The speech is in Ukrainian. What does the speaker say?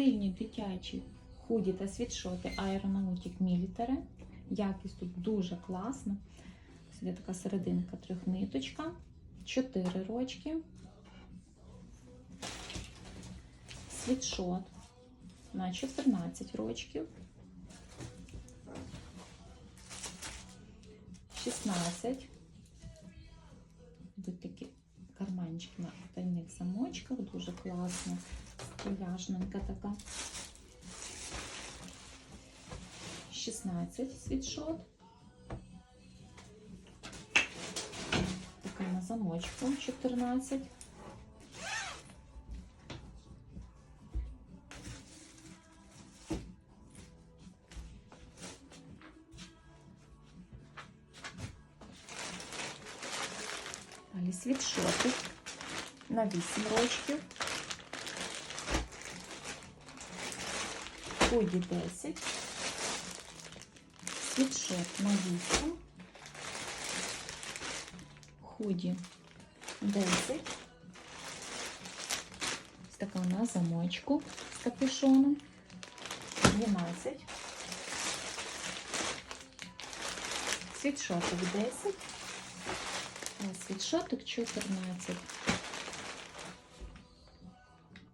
стильні дитячі худі та світшоти Aeronautic Military. Якість тут дуже класна. Ось є така серединка трьохниточка, 4 рочки. Світшот на 14 рочків. 16. Будуть такі карманчики на тайних замочках, дуже класно. Стиляжненька така. 16 світшот. Така на замочку 14. Далі світшоти на 8 рочків. Худі 10. Світшот на 8. Худі 10. Ось така на замочку з капюшоном. 12. Світшотик 10. А Світшотик 14.